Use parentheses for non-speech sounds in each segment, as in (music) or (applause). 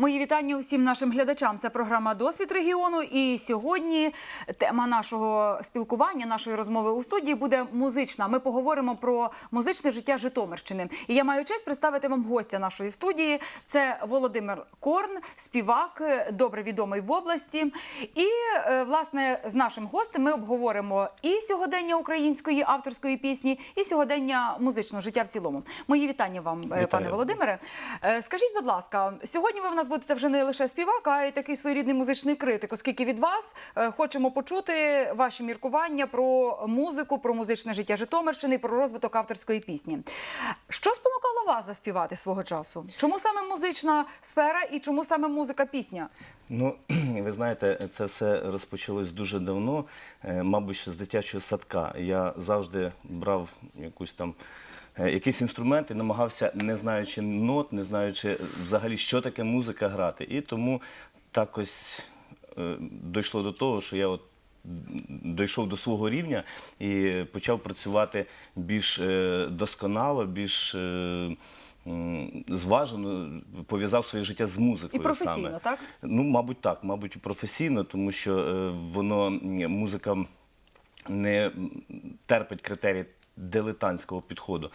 Мої вітання усім нашим глядачам. Це програма Досвід регіону. І сьогодні тема нашого спілкування, нашої розмови у студії буде музична. Ми поговоримо про музичне життя Житомирщини. І я маю честь представити вам гостя нашої студії. Це Володимир Корн, співак, добре відомий в області. І е, власне з нашим гостем ми обговоримо і сьогодення української авторської пісні, і сьогодення музичного життя в цілому. Мої вітання вам, е, Вітаю. пане Володимире. Е, Скажіть, будь ласка, сьогодні ви в нас будете вже не лише співак, а й такий своєрідний музичний критик, оскільки від вас е, хочемо почути ваші міркування про музику, про музичне життя Житомирщини, про розвиток авторської пісні. Що спонукало вас заспівати свого часу? Чому саме музична сфера і чому саме музика пісня? Ну, (clears throat) ви знаєте, це все розпочалось дуже давно, е, мабуть, з дитячого садка. Я завжди брав якусь там. Е, Якийсь інструмент і намагався, не знаючи нот, не знаючи взагалі, що таке музика грати. І тому так ось е, дійшло до того, що я от дійшов до свого рівня і почав працювати більш е, досконало, більш зважено, пов'язав своє життя з музикою. І професійно, саме. так? Ну, мабуть, так, мабуть, і професійно, тому що воно музика не терпить критерії дилетантського підходу.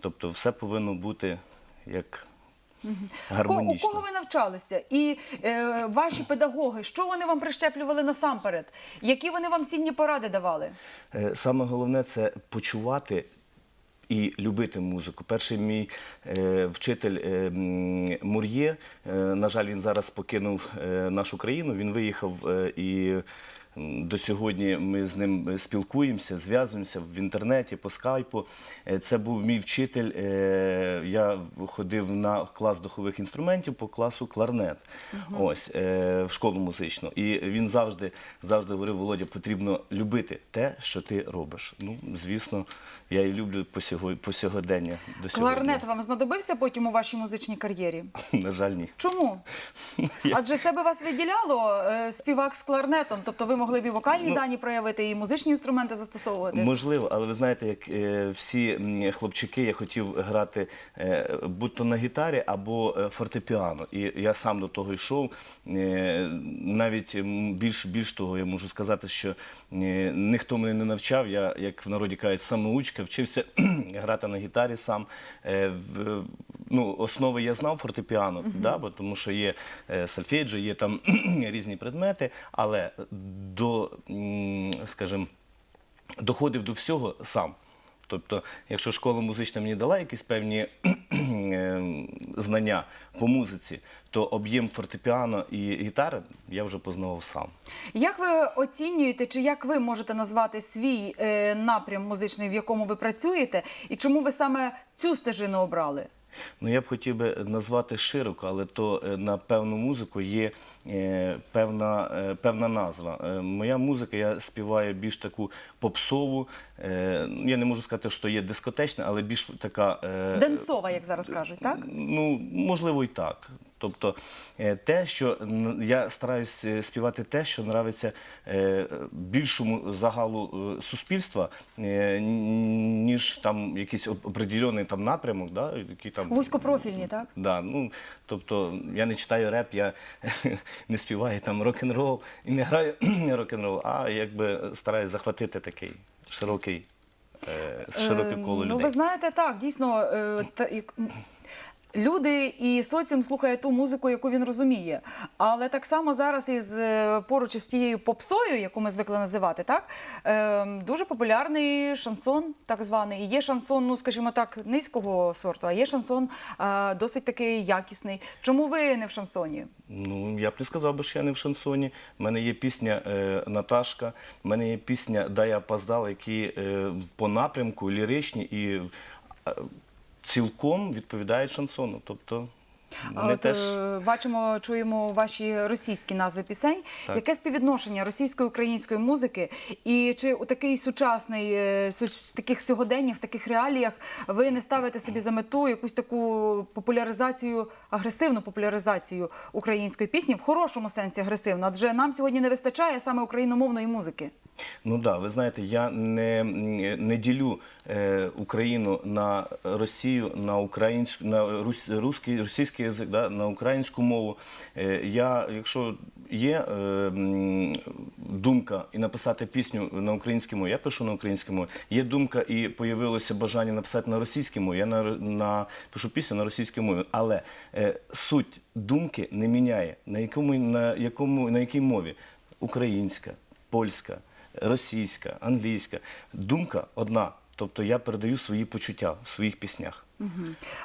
Тобто, все повинно бути як Ко- У кого ви навчалися? І е, ваші педагоги, що вони вам прищеплювали насамперед? Які вони вам цінні поради давали? Е, Саме головне це почувати. І любити музику. Перший мій е, вчитель е, Мур'є, е, на жаль, він зараз покинув е, нашу країну. Він виїхав е, і до сьогодні ми з ним спілкуємося, зв'язуємося в інтернеті, по скайпу. Е, Це був мій вчитель. Е, я ходив на клас духових інструментів по класу кларнет. Ось е, в школу музичну. І він завжди, завжди говорив: Володя, потрібно любити те, що ти робиш. Ну, звісно, я і люблю по, сього, по сьогодення до сьогодні. Кларнет вам знадобився потім у вашій музичній кар'єрі? На жаль, ні. Чому? (laughs) Адже це би вас виділяло співак з кларнетом, тобто ви могли б і вокальні Ну, дані проявити, і музичні інструменти застосовувати. Можливо, але ви знаєте, як е, всі хлопчики, я хотів грати е, будь-то на гітарі або е, фортепіано. І я сам до того йшов. Е, навіть більш, більш того, я можу сказати, що ніхто мене не навчав. Я, як в народі кажуть, самоучка, вчився (clears throat) грати на гітарі сам. Е, в, ну, основи я знав фортепіано, да, бо, тому що є е, сольфеджіо, є там (clears throat) різні предмети, але до, скажімо, доходив до всього сам. Тобто, якщо школа музична мені дала якісь певні е, знання по музиці, то об'єм фортепіано і гітари я вже познавав сам. Як ви оцінюєте, чи як ви можете назвати свій е, напрям музичний, в якому ви працюєте, і чому ви саме цю стежину обрали? Ну, я б хотів би назвати широко, але то е, на певну музику є е, певна, е, певна назва. Моя музика, я співаю більш таку попсову. Я не можу сказати, що є дискотечна, але більш така. Денсова, як зараз кажуть, так? Ну, можливо, і так. Тобто е, те, що я стараюсь е, співати те, що нравиться е, більшому загалу суспільства, ніж там якийсь оп- определений там напрямок, да, який там Вузькопрофільні, так? Да, ну, тобто я не читаю реп, я (laughs) не співаю там рок-н-рол і не граю (clears throat) рок-н-рол, а якби стараюсь захватити такий широкий, широке коло людей. Ну, ви знаєте, так, дійсно, люди і соціум слухає ту музику, яку він розуміє. Але так само зараз із е, поруч із тією попсою, яку ми звикли називати, так, е, дуже популярний шансон, так званий. Є шансон, ну, скажімо так, низького сорту, а є шансон е, досить такий якісний. Чому ви не в шансоні? Ну, я б не сказав би, що я не в шансоні. У мене є пісня е, Наташка, в мене є пісня Да я опоздала, які е, по напрямку ліричні і е, цілком відповідають шансону. Тобто вони От, теж. е, бачимо, чуємо ваші російські назви пісень. Так. Яке співвідношення російської української музики? І чи у такий сучасний е, таких сьогоденнях, в таких реаліях ви не ставите собі за мету якусь таку популяризацію, агресивну популяризацію української пісні в хорошому сенсі агресивно? Адже нам сьогодні не вистачає саме україномовної музики. Ну да, ви знаєте, я не, не ділю е, Україну на Росію, на українську, на рус, русський, російський язик, да, на українську мову. Е, я, якщо є е, думка і написати пісню на українській мові, я пишу на українській мові. Є думка і появилося бажання написати на російській мові. Я на, на пишу пісню на російській мові. Але е, суть думки не міняє на якому на якому на якій мові українська, польська, російська, англійська. Думка одна. Тобто я передаю свої почуття в своїх піснях.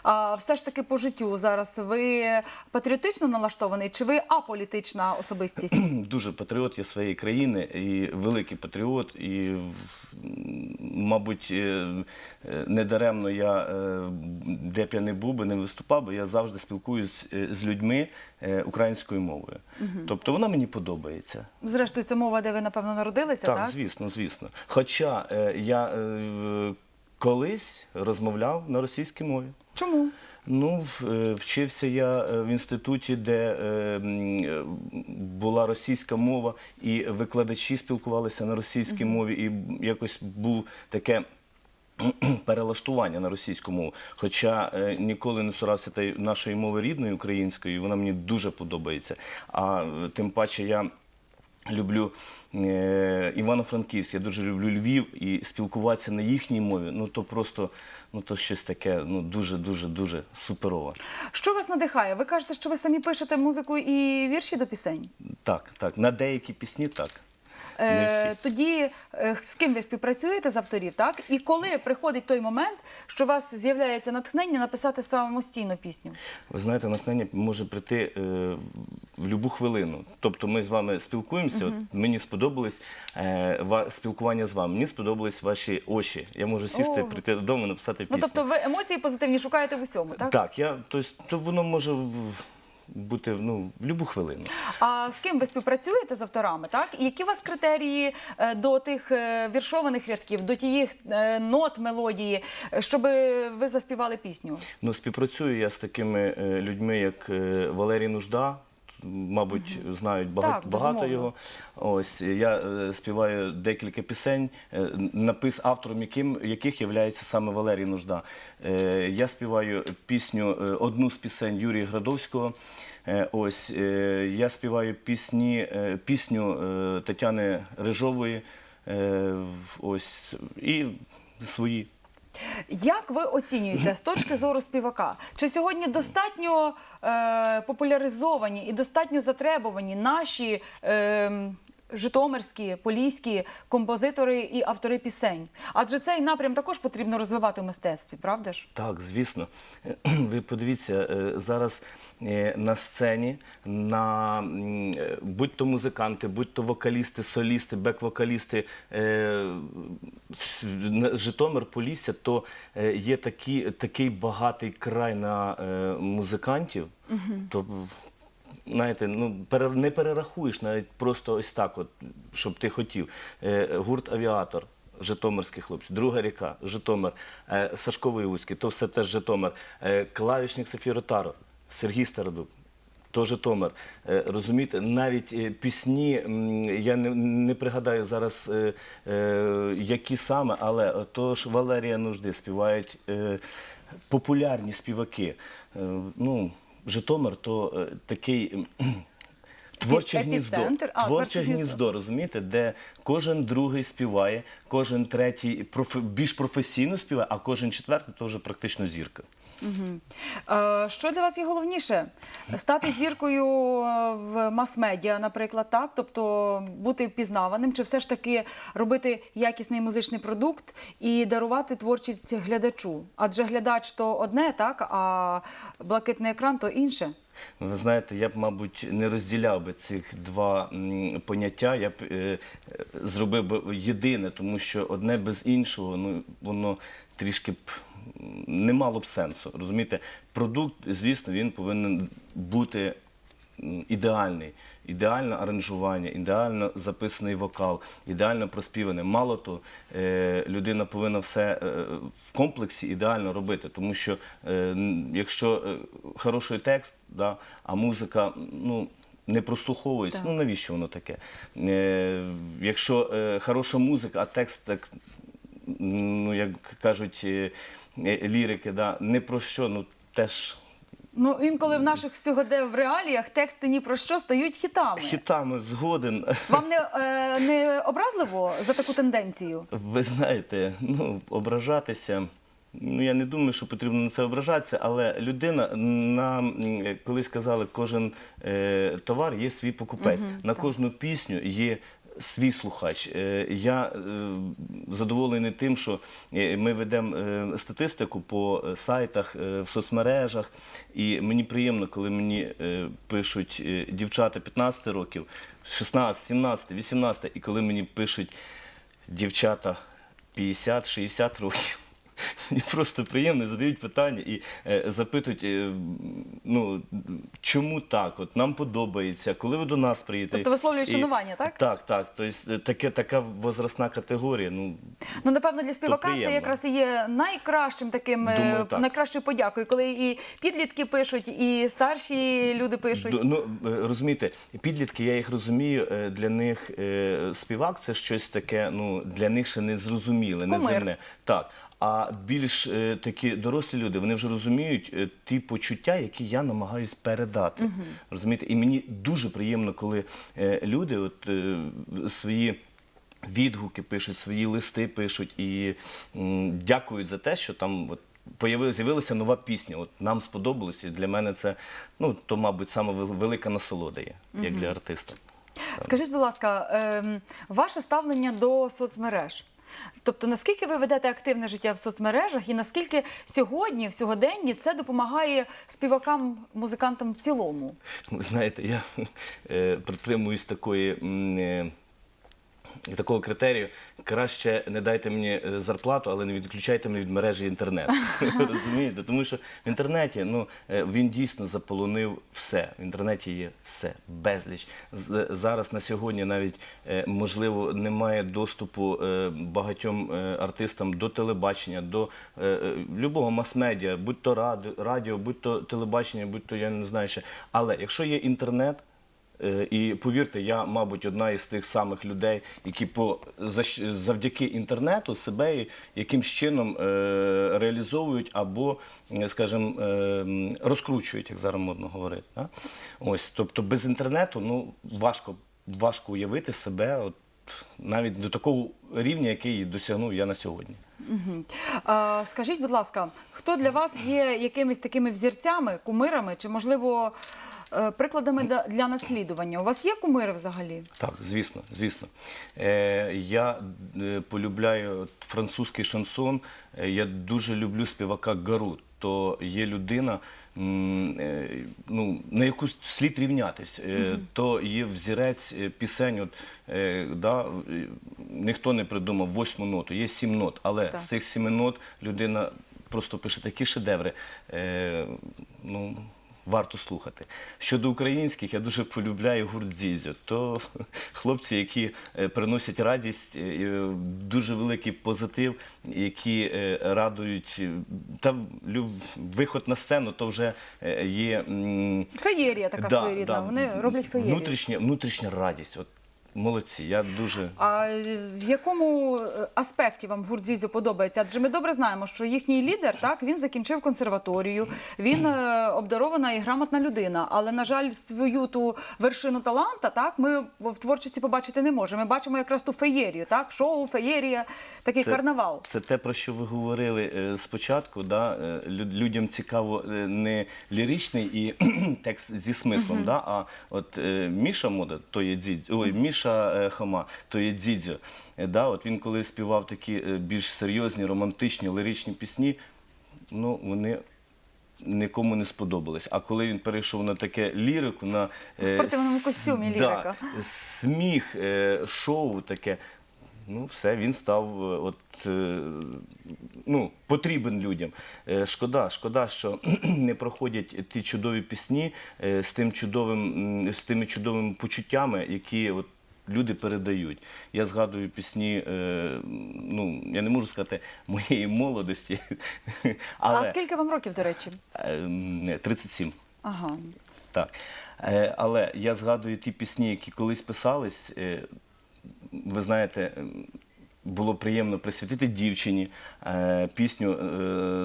А все ж таки по життю зараз ви патріотично налаштований чи ви аполітична особистість? (clears throat) Дуже патріот є своєї країни і великий патріот. І, мабуть, е, е, недаремно я, е, де б я не був би, не виступав, бо я завжди спілкуюсь з людьми українською мовою. Тобто вона мені подобається. Зрештою, це мова, де ви напевно народилися, Так, так? звісно, звісно. Хоча я колись розмовляв на російській мові. Чому? Ну, е, вчився я е, в інституті, де е, була російська мова, і викладачі спілкувалися на російській мові, і якось був таке. (clears throat) Перелаштування на російську мову, хоча е, ніколи не цурався та нашої мови рідної української, і вона мені дуже подобається. А тим паче я люблю е, Івано-Франківськ, я дуже люблю Львів і спілкуватися на їхній мові. Ну то просто ну то щось таке, ну дуже дуже дуже суперове. Що вас надихає? Ви кажете, що ви самі пишете музику і вірші до пісень? Так, так. На деякі пісні так. Е, тоді е, з ким ви співпрацюєте з авторів, так? І коли приходить той момент, що у вас з'являється натхнення написати самостійно пісню? Ви знаєте, натхнення може прийти е, в будь-яку хвилину. Тобто ми з вами спілкуємося. От мені сподобалось е, ва- спілкування з вами. Мені сподобались ваші очі. Я можу сісти, О. прийти додому, написати пісню. Ну тобто ви емоції позитивні шукаєте в усьому, так? Так, я тобто, то воно може в- бути ну, в будь-яку хвилину. А з ким ви співпрацюєте з авторами? Так і які у вас критерії е, до тих е, віршованих рядків, до тієї е, нот мелодії, щоб ви заспівали пісню? Ну, співпрацюю я з такими е, людьми, як е, Валерій Нужда. Мабуть, знають багато, Так, багато безумовно. його. Ось я е, співаю декілька пісень, е, напис автором яким, яких є саме Валерій Нужда. Е, я співаю пісню, е, одну з пісень Юрія Градовського. Е, ось е, я співаю пісні, е, пісню е, Тетяни Рижової. Е, ось і свої. Як ви оцінюєте з точки зору співака? Чи сьогодні достатньо е, популяризовані і достатньо затребувані наші е, житомирські, поліські композитори і автори пісень? Адже цей напрям також потрібно розвивати в мистецтві, правда ж? Так, звісно. (clears throat) Ви подивіться, е, зараз е, на сцені, на е, будь-то музиканти, будь-то вокалісти, солісти, бек-вокалісти, Житомир, Полісся, то є такі, такий багатий край на музикантів. То, знаєте, ну, не перерахуєш навіть просто ось так, от, щоб ти хотів. Е, Гурт Авіатор. Житомирські хлопці, друга ріка, Житомир, е, Сашко Виявський, то все теж Житомир, е, клавішник Софія Ротаро, Сергій Стародуб, то Житомир. Розумієте, навіть пісні, я не, не пригадаю зараз, які саме, але то ж Валерія Нужди співають популярні співаки. Ну, Житомир то е, такий. (clears throat) Творче гніздо. А, Творче гніздо, розумієте, де кожен другий співає, кожен третій проф... більш професійно співає, а кожен четвертий то вже практично зірка. Е, Що для вас є головніше? Стати зіркою е, в мас-медіа, наприклад, так? Тобто бути впізнаваним, чи все ж таки робити якісний музичний продукт і дарувати творчість глядачу? Адже глядач то одне, так, а блакитний екран то інше. Ви знаєте, я б, мабуть, не розділяв би цих два поняття. Я б е, зробив би єдине, тому що одне без іншого, ну воно трішки б не мало б сенсу. Розумієте, продукт, звісно, він повинен бути ідеальний. Ідеальне аранжування, ідеально записаний вокал, ідеально проспіване. Мало то, е, людина повинна все е, в комплексі ідеально робити, тому що е, якщо хороший текст, да, а музика ну, не прослуховуюсь. Так. Ну навіщо воно таке? Е, якщо е, хороша музика, а текст так, ну як кажуть е, е, лірики, да, не про що, ну теж Ну інколи в наших сьогодні в реаліях тексти ні про що стають хітами. хітами згоден. Вам не, е, не образливо за таку тенденцію? Ви знаєте, ну ображатися. Ну я не думаю, що потрібно на це ображатися, але людина нам колись казали, кожен е, товар є свій покупець. на кожну пісню є. Свій слухач. Е, Я е, задоволений тим, що е, ми ведемо статистику по сайтах, в соцмережах, і мені приємно, коли мені пишуть дівчата 15 років, 16, 17, 18, і коли мені пишуть дівчата 50-60 років. (laughs) Мені просто приємно задають питання і е, запитують, е, ну чому так? От нам подобається, коли ви до нас приїдете. Тобто висловлюють шанування, так? Так, так. Тобто таке, така возрастна категорія. Ну Ну, напевно, для співака це якраз і є найкращим таким е, Думаю, так. найкращою подякою, коли і підлітки пишуть, і старші люди пишуть. Ну, е, розумієте, підлітки, я їх розумію, е, для них е, співак це щось таке, ну, для них ще не зрозуміле, не Кумир. Так. А більш е, такі дорослі люди, вони вже розуміють е, ті почуття, які я намагаюсь передати. Розумієте? І мені дуже приємно, коли е, люди от, е, свої. Відгуки пишуть, свої листи пишуть і м, дякують за те, що там от з'явилася нова пісня. От нам сподобалось, і для мене це ну то, мабуть, саме велика насолода є, як для артиста. Скажіть, будь ласка, ем, ваше ставлення до соцмереж? Тобто, наскільки ви ведете активне життя в соцмережах, і наскільки сьогодні, в сьогоденні, це допомагає співакам, музикантам в цілому? Ви знаєте, я е, притримуюсь такої. м, е, Такого критерію краще не дайте мені е, зарплату, але не відключайте мене від мережі інтернет. (laughs) Розумієте? Тому що в інтернеті ну е, він дійсно заполонив все. В інтернеті є все, безліч. З- Зараз на сьогодні навіть е, можливо немає доступу е, багатьом е, артистам до телебачення, до е, е, любого мас-медіа, будь то радіо, радіо, будь то телебачення, будь то я не знаю ще. Але якщо є інтернет. Е, І повірте, я, мабуть, одна із тих самих людей, які по завдяки інтернету себе якимсь чином е, реалізовують або, е, скажімо, розкручують, як зараз модно говорити. Ось, тобто без інтернету ну, важко, важко уявити себе от, навіть до такого рівня, який досягнув я на сьогодні. А, скажіть, будь ласка, хто для вас є якимись такими взірцями, кумирами, чи, можливо, е, прикладами для наслідування? У вас є кумири взагалі? Так, звісно, звісно. Е, я е, полюбляю французький шансон. Я дуже люблю співака Гару. То є людина, е, ну, на яку слід рівнятись. Е, То є взірець е, пісень. От, да, ніхто не придумав восьму ноту, є сім нот, але Так. з цих сіми нот людина просто пише такі шедеври. Ну, варто слухати. Щодо українських, я дуже полюбляю гурт Зізьо. То хлопці, які е, приносять радість, е, е, дуже великий позитив, які радують. Та виход на сцену, то вже є Феєрія така да, своєрідна. да, Вони роблять феєрію. внутрішня, внутрішня радість. От молодці. Я дуже А в якому е, аспекті вам гурт подобається? Адже ми добре знаємо, що їхній лідер так він закінчив консерваторію, він е, обдарована і грамотна людина. Але на жаль, свою ту вершину таланта, так ми в творчості побачити не можемо. Ми бачимо якраз ту феєрію, так шоу, феєрія, такий Це- карнавал. Це те, про що ви говорили е, спочатку. Да? е, лю- Людям цікаво е, не ліричний і (clears throat) текст зі смислом, да? а от е, Міша Мода, то є дзідзьо, ой, Міша е, Хома, то є дзідзьо. Е, Да? От він коли співав такі е, більш серйозні, романтичні, ліричні пісні, ну вони. Нікому не сподобались. А коли він перейшов на таке лірику, на У спортивному костюмі лірика. Да, сміх, шоу таке. Ну, все, він став от, ну, потрібен людям. Шкода, шкода, що (clears throat) не проходять ті чудові пісні з, тим чудовим, з тими чудовими почуттями, які от, люди передають. Я згадую пісні, е, ну, я не можу сказати моєї молодості, (laughs) але А скільки вам років, до речі? е, 37. Ага. Так. Е, але я згадую ті пісні, які колись писались. Е, ви знаєте, ем, було приємно присвятити дівчині е, пісню, е,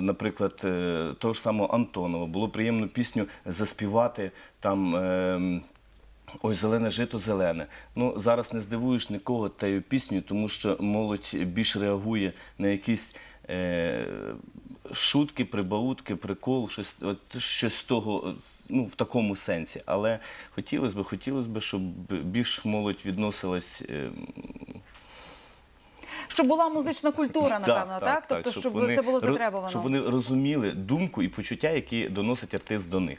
наприклад, е, того ж самого Антонова. Було приємно пісню заспівати там. Ой, зелене жито зелене. Ну зараз не здивуєш нікого тією піснею, тому що молодь більш реагує на якісь е, шутки, прибаутки, прикол, щось, от, щось з того, ну в такому сенсі. Але хотілося б, хотілося б, щоб більш молодь відносилась. е, Щоб була музична культура, напевно, так? Тобто, щоб, вони це було затребувано. Щоб вони розуміли думку і почуття, які доносить артист до них.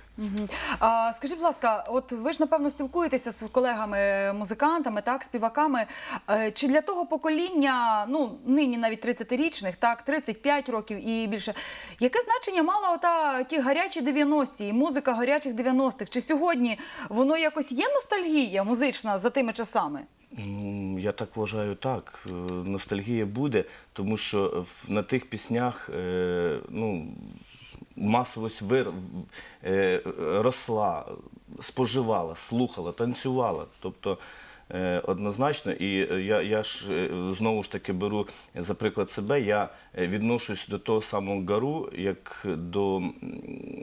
А, скажіть, будь ласка, от ви ж напевно спілкуєтеся з колегами, музикантами, так, співаками. Е, Чи для того покоління, ну нині навіть 30-річних, так, 35 років і більше, яке значення мала ота ті гарячі 90-ті, і музика гарячих 90-х? Чи сьогодні воно якось є ностальгія музична за тими часами? Я так вважаю, так. Е, Ностальгія буде, тому що на тих піснях е, ну, масовість вир... е, росла, споживала, слухала, танцювала. Тобто однозначно, і е, я, я ж е, знову ж таки беру за приклад себе, я е, відношусь до того самого гару, як до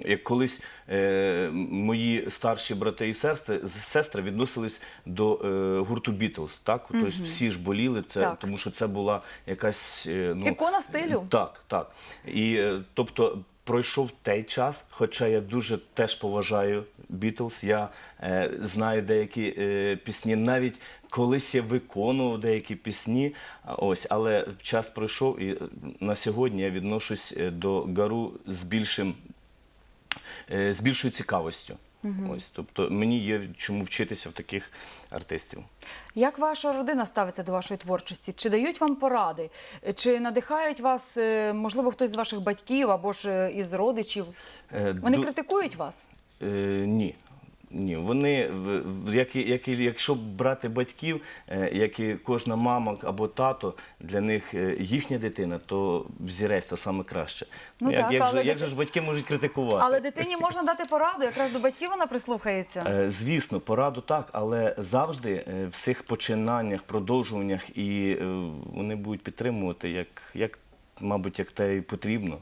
як колись е, мої старші брати і сестри, сестри відносились до е, гурту Бітлз. Так, тобто всі ж боліли це, Так. тому що це була якась е, ну, Ікона стилю. Так, так. І е, тобто. Пройшов той час, хоча я дуже теж поважаю Бітлз. Я е, знаю деякі е, пісні, навіть колись я виконував деякі пісні. Ось, але час пройшов, і на сьогодні я відношусь е, до гару з більшим е, з більшою цікавістю. Ось, тобто мені є чому вчитися в таких артистів. Як ваша родина ставиться до вашої творчості? Чи дають вам поради? Чи надихають вас, е, можливо, хтось з ваших батьків або ж е, із родичів? Е, Вони ду- критикують вас? Е, ні. Ні, вони, як, як, якщо брати батьків, е, як і кожна мама або тато, для них е, їхня дитина, то взірець, то саме краще. Ну як, так, як, але же, як же ж батьки можуть критикувати? Але дитині можна дати пораду, якраз до батьків вона прислухається. Е, Звісно, пораду так, але завжди в всіх починаннях, продовжуваннях і вони будуть підтримувати, як, як мабуть, як те і потрібно.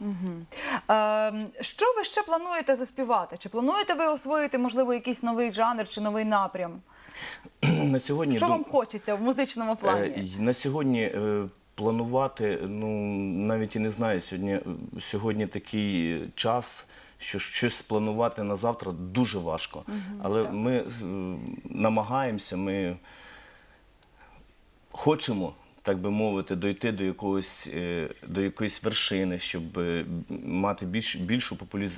Е, що ви ще плануєте заспівати? Чи плануєте ви освоїти, можливо, якийсь новий жанр чи новий напрям? (clears throat) На сьогодні Що дум- вам хочеться в музичному Е, плані? На сьогодні е, планувати, ну навіть і не знаю. Сьогодні, сьогодні такий час, що щось спланувати на завтра дуже важко. Але так. ми е, намагаємося, ми хочемо. Так би мовити, дойти до якогось е, до якоїсь вершини, щоб е, мати більш більшу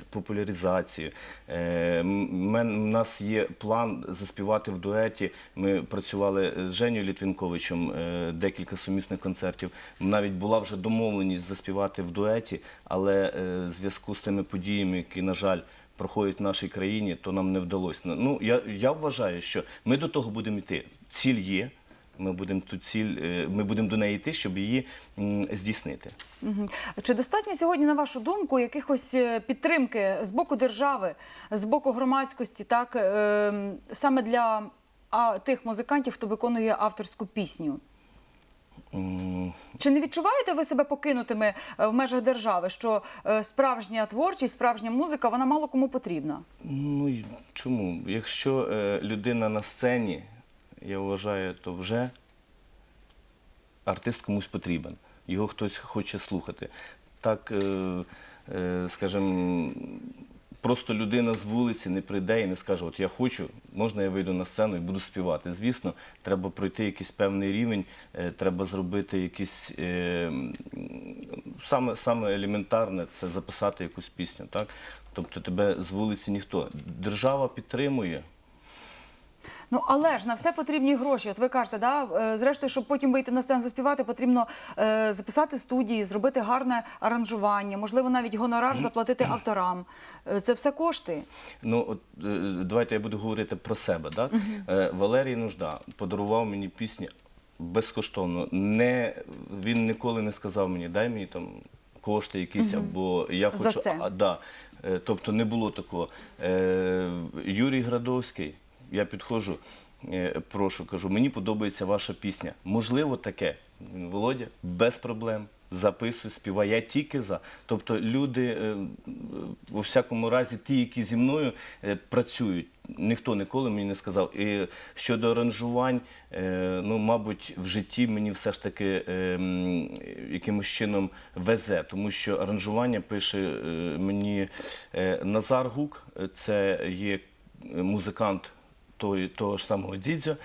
популяризацію. Е, У нас є план заспівати в дуеті. Ми працювали з Женєю Літвінковичем декілька сумісних концертів. Навіть була вже домовленість заспівати в дуеті, але в зв'язку з тими подіями, які, на жаль, проходять в нашій країні, то нам не вдалося. Ну я, я вважаю, що ми до того будемо йти. Ціль є. Ми будемо ту ціль, е, ми будемо до неї йти, щоб її здійснити. Чи достатньо сьогодні, на вашу думку, якихось е, підтримки з боку держави, з боку громадськості, так е, саме для тих музикантів, хто виконує авторську пісню? Чи не відчуваєте ви себе покинутими в межах держави? Що справжня творчість, справжня музика, вона мало кому потрібна? Ну чому? Якщо людина на сцені, я вважаю, то вже артист комусь потрібен. Його хтось хоче слухати. Так, е, е, скажімо, просто людина з вулиці не прийде і не скаже, от я хочу, можна я вийду на сцену і буду співати. Звісно, треба пройти якийсь певний рівень, е, треба зробити якісь саме, саме елементарне це записати якусь пісню. Так? Тобто тебе з вулиці ніхто. Держава підтримує. Ну але ж на все потрібні гроші. От ви кажете, да? е, зрештою, щоб потім вийти на сцену заспівати, потрібно е, записати студії, зробити гарне аранжування, можливо, навіть гонорар заплатити авторам. Е, Це все кошти. Ну, от, е, давайте я буду говорити про себе. Да? Е, Валерій Нужда подарував мені пісні безкоштовно. Не, він ніколи не сказав мені, дай мені там кошти якісь, або я За хочу. це. А, да. Тобто не було такого. Юрій Градовський, я підходжу, е, прошу, кажу, мені подобається ваша пісня. Можливо, таке. Володя, без проблем. Записуй, співай, я тільки за. Тобто люди, е, у всякому разі, ті, які зі мною е, працюють, ніхто ніколи мені не сказав. І щодо аранжувань, ну, мабуть, в житті мені все ж таки якимось чином везе, тому що аранжування пише мені Назар Гук, це є музикант той, того ж самого Дідзьо.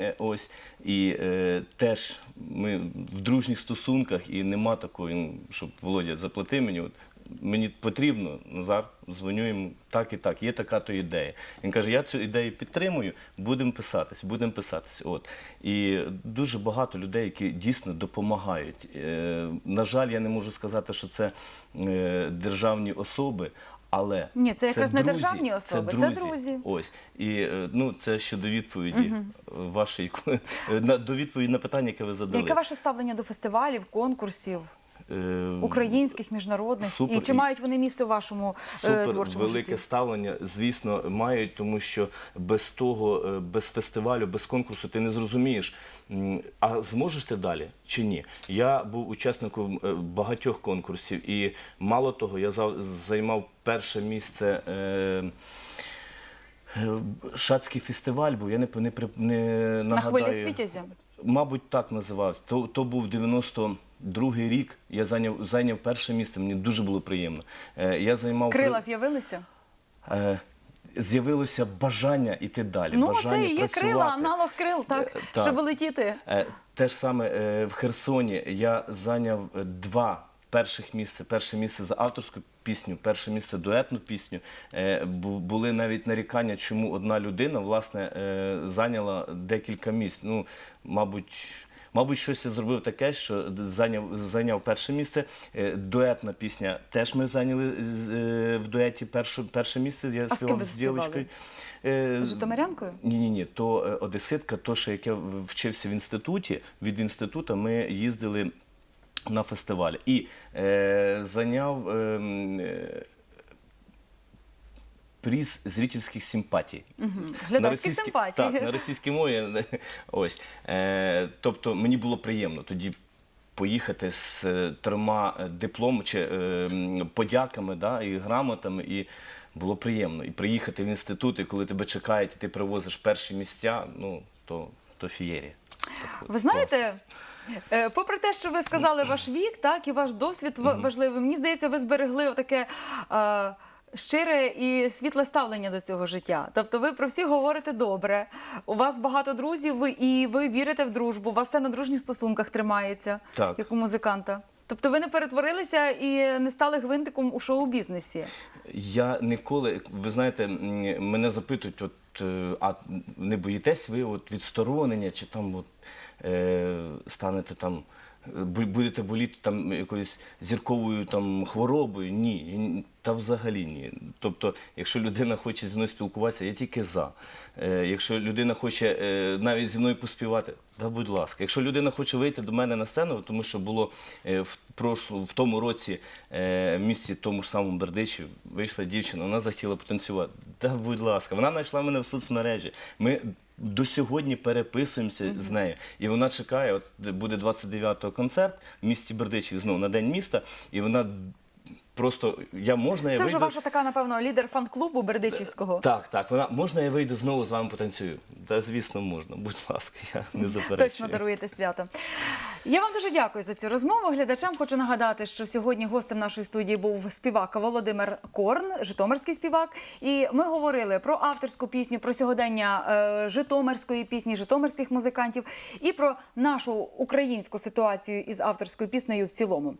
Е, (clears throat) Ось. І е, теж ми в дружніх стосунках, і нема такої, ну, щоб Володя заплати мені. От, мені потрібно, Назар, дзвоню йому так і так, є така то ідея. Він каже, я цю ідею підтримую, будемо писатись, будемо писатись. От. І дуже багато людей, які дійсно допомагають. Е, на жаль, я не можу сказати, що це е, державні особи. Але Ні, це якраз не друзі, державні особи, це друзі. Ось і е, ну це щодо відповіді е, вашої (laughs) на до відповіді на питання, яке ви задали. Яке ваше ставлення до фестивалів, конкурсів українських, міжнародних? Супер. І чи мають вони місце в вашому е, Супер творчому велике житті? ставлення, звісно, мають, тому що без того, е, без фестивалю, без конкурсу ти не зрозумієш, а зможеш ти далі чи ні. Я був учасником е, багатьох конкурсів, і мало того, я займав перше місце. е, е, Шацький фестиваль був, я не, не, не На нагадаю. хвилі світязя? Мабуть, так називався. То, то був 92-й рік. Я зайняв, зайняв перше місце. Мені дуже було приємно. Е, я займав Крила з'явилися? Е, з'явилося бажання йти далі. Ну, бажання це і є працювати. крила, аналог крил, так, Е, так. щоб летіти. Е, Те ж саме е, в Херсоні я зайняв два перших місця. Перше місце за авторську пісню, перше місце дуетну пісню. Е, Були навіть нарікання, чому одна людина власне е, зайняла декілька місць. Ну, мабуть. Мабуть, щось я зробив таке, що зайняв, зайняв перше місце. Е, Дуетна пісня теж ми зайняли е, в дуеті першу, перше місце. Я А з ким ви з дівчинкою. Е, Житомирянкою? ні, ні, ні, то одеситка, то, що як я вчився в інституті, від інституту ми їздили на фестиваль і е, зайняв е, е, приз зрительських симпатій. Глядацьких симпатій. Так, на російській мові. (laughs) Ось. Е, тобто мені було приємно тоді поїхати з е, трьома е, дипломами чи е, подяками да, і грамотами. І було приємно. І приїхати в інститут, і коли тебе чекають, і ти привозиш перші місця, ну, то, то фієрія. Ви знаєте, е, попри те, що ви сказали ваш вік, так і ваш досвід важливий, мені здається, ви зберегли таке. Щире і світле ставлення до цього життя. Тобто ви про всіх говорите добре. У вас багато друзів, і ви вірите в дружбу. У вас все на дружніх стосунках тримається, Так. як у музиканта. Тобто ви не перетворилися і не стали гвинтиком у шоу-бізнесі. Я ніколи, ви знаєте, мене запитують, от, е, а не боїтесь ви от, відсторонення, чи там от, е, станете там, будете боліти там якоюсь зірковою там, хворобою? Ні, та взагалі ні. Тобто, якщо людина хоче зі мною спілкуватися, я тільки за. Е, якщо людина хоче е, навіть зі мною поспівати, да, будь ласка. Якщо людина хоче вийти до мене на сцену, тому що було е, в, прошлу, в тому році е, в місті тому ж самому Бердичі, вийшла дівчина, вона захотіла потанцювати. Да, будь ласка, вона знайшла мене в соцмережі. Ми до сьогодні переписуємося з нею. І вона чекає, от буде 29-го концерт в місті Бердичів, знову на День міста, і вона просто я можна я Це вже вийду. ваша така, напевно, лідер фан-клубу Бердичівського. Так, так, вона можна я вийду знову з вами потанцюю? Та звісно, можна. Будь ласка, я не заперечую. Точно даруєте свято. Я вам дуже дякую за цю розмову. Глядачам хочу нагадати, що сьогодні гостем нашої студії був співак Володимир Корн, житомирський співак. І ми говорили про авторську пісню, про сьогодення е, житомирської пісні, житомирських музикантів і про нашу українську ситуацію із авторською піснею в цілому.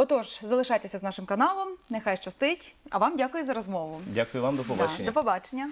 Отож, залишайтеся з нашим каналом. Нехай щастить. А вам дякую за розмову. Дякую вам, до Да, побачення. до побачення.